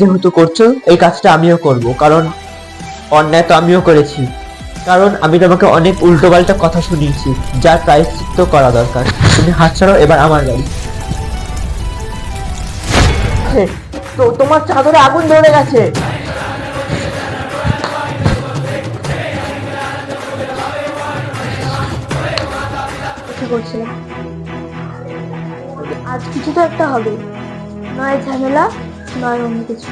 যেহেতু করছ, এই কাজটা আমিও করব, কারণ অন্যায় তো আমিও করেছি। কারণ আমি তোমাকে অনেক উল্টোপাল্টা কথা শুনিয়েছি, যার প্রায়শ্চিত্ত করা দরকার। তুমি হাত ছাড়ো, এবার আমার গাড়ি। তো তোমার চাদরে আগুন ধরে গেছে। করছিলাম। আজ কিছু তো একটা হবে। নয় ঝামেলা নয় অন্য কিছু।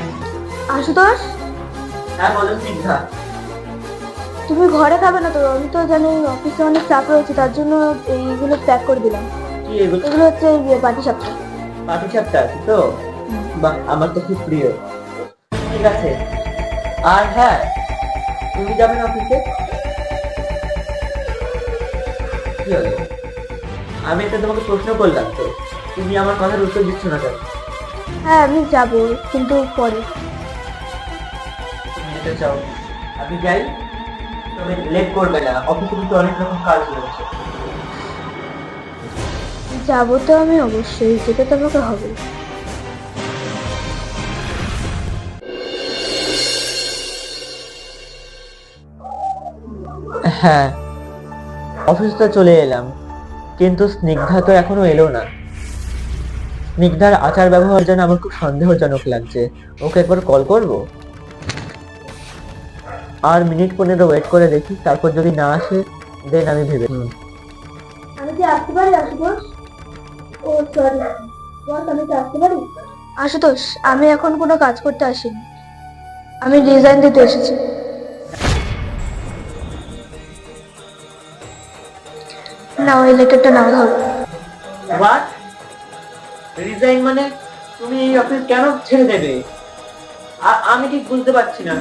আশুতোষ হ্যাঁ বলো সিদ্ধা তুমি ঘরে খাবে না তো? আমি তো জানি অফিসে অনেক চাপ রয়েছে তার জন্য এইগুলো প্যাক করে দিলাম। এগুলো? হচ্ছে পাটি সাপটা। পাটি আছে তো? বাহ আমার তো খুব প্রিয়। ঠিক আছে। আর হ্যাঁ তুমি যাবে না অফিসে? কি হলো? আমি এটা তোমাকে প্রশ্ন করলাম তো। তুমি আমার কথার উত্তর দিচ্ছ না কেন? হ্যাঁ আমি যাব কিন্তু পরে। তুমি যেতে চাও। আমি যাই তবে লেট করবে না। অফিসে কিন্তু অনেক রকম কাজ রয়েছে। যাব তো আমি অবশ্যই যেতে তো আমাকে হবে। হ্যাঁ অফিসে তো চলে এলাম। কিন্তু স্নিগ্ধা তো এখনও এলো না। স্নিগ্ধার আচার ব্যবহার যেন আমার খুব সন্দেহজনক লাগছে। ওকে একবার কল করব? আর মিনিট পনেরো ওয়েট করে দেখি তারপর যদি না আসে দেন আমি ভেবে। আমি কি আসতে পারি আশুতোষ? ও সরি বস আমি কি আসতে পারি? আশুতোষ আমি এখন কোনো কাজ করতে আসিনি। আমি ডিজাইন দিতে এসেছি। নাও এই লেটারটা নাও ধরো। হোয়াট রিজাইন মানে তুমি এই অফিস কেন ছেড়ে দেবে? আমি ঠিক বুঝতে পারছি না।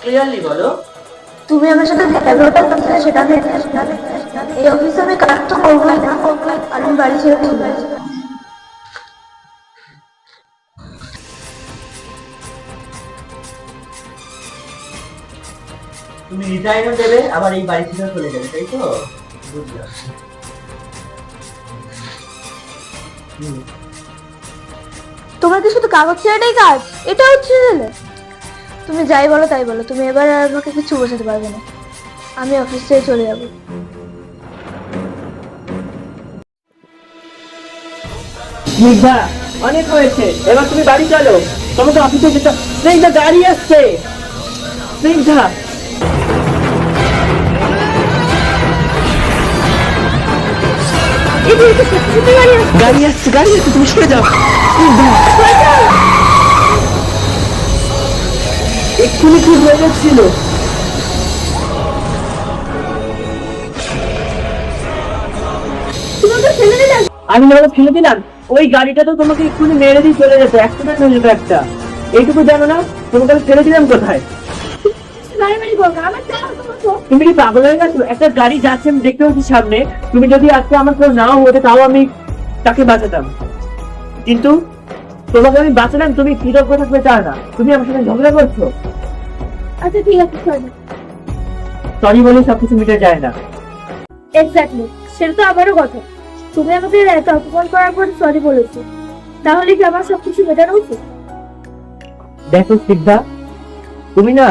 ক্লিয়ারলি বলো। তুমি আমার সাথে যে ব্যবহারটা করছিলে সেটা আমি এই অফিসে আমি কাজ তো করবোই না। আর আমি বাড়ি ছেড়ে চলে যাব। তুমি রিজাইনও দেবে আবার এই বাড়ি থেকে চলে যাবে তাই তো? বুঝলাম। তোমার কি শুধু কাগজ ছেড়াটাই কাজ? এটা হচ্ছে দিলে তুমি যাই বলো, তাই বলো। তুমি এবার আর আমাকে কিছু বোঝাতে পারবে না। আমি অফিস থেকে চলে যাব। স্নিগ্ধা অনেক হয়েছে। এবার তুমি বাড়ি চলো। তোমাকে অফিসে যেতে স্নিগ্ধা, গাড়ি আসছে। স্নিগ্ধা গাড়ি আসছে গাড়ি আসছে তুমি সরে যাও। এক্ষুনি কি হয়ে যাচ্ছিল আমি তোমাকে ফেলে দিলাম। ওই গাড়িটা তো তোমাকে এক্ষুনি মেরে দিয়ে চলে যেত অ্যাক্সিডেন্ট হয়ে যেত একটা। এইটুকু জানো না? তোমাকে ফেলে দিলাম কোথায়? তুমি কি পাগল হয়ে গেছো? একটা গাড়ি যাচ্ছে আমি দেখতে পাচ্ছি সামনে। তুমি যদি আজকে আমার কেউ নাও হতে তাও আমি তাকে বাঁচাতাম। কিন্তু তোমাকে আমি বাঁচালাম তুমি কৃতজ্ঞ থাকবে তা না। তুমি আমার সাথে ঝগড়া করছ? আচ্ছা ঠিক আছে সরি সরি বলে সবকিছু মিটে যায় না। এক্স্যাক্টলি সেটা তো আমারও কথা। তুমি আমাকে এত অপমান করার পর সরি বলেছ। তাহলে কি আমার সবকিছু মেটানো উচিত? দেখো সিদ্ধা তুমি না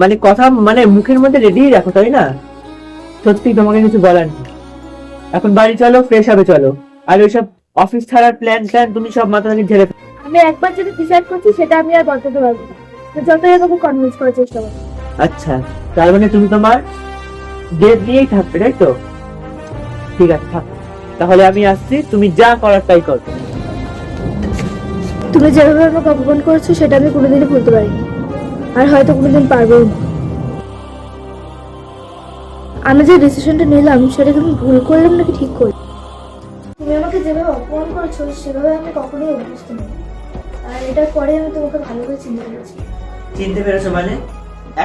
মানে কথা মানে মুখের মধ্যে রেডি রাখো তাই না? সত্যি তোমাকে কিছু বলার নেই। এখন বাড়ি চলো ফ্রেশ হবে চলো। আর ওইসব অফিস ছাড়ার প্ল্যান প্ল্যান তুমি সব মাথা থেকে ঝেড়ে। আমি একবার যদি ডিসাইড করছি সেটা আমি আর বদলাতে পারব না। যতই আমাকে কনভিন্স করার চেষ্টা করো আচ্ছা তার মানে তুমি তোমার ডেট নিয়েই থাকবে তাই তো? ঠিক আছে থাক। তাহলে আমি আসছি তুমি যা করার তাই করো। তুমি যেভাবে আমাকে অপমান করেছ সেটা আমি কোনোদিনই ভুলতে পারিনি। আর হয়তো কোনোদিন পারবেও না আমি যে ডিসিশনটা নিলাম সেটা কি আমি ভুল করলাম নাকি ঠিক করলাম? তুমি আমাকে যেভাবে অপমান করেছ সেভাবে আমি কখনোই অভ্যস্ত নই। আর এটার পরে আমি তোমাকে ভালো করে চিনতে পেরেছি। চিনতে পেরেছ মানে?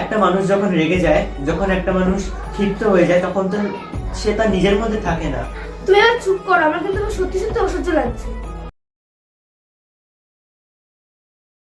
একটা মানুষ যখন রেগে যায় যখন একটা মানুষ ক্ষিপ্ত হয়ে যায় তখন তো সে তার নিজের মধ্যে থাকে না। তুমি আর চুপ করো আমার কিন্তু সত্যি সত্যি অসহ্য লাগছে।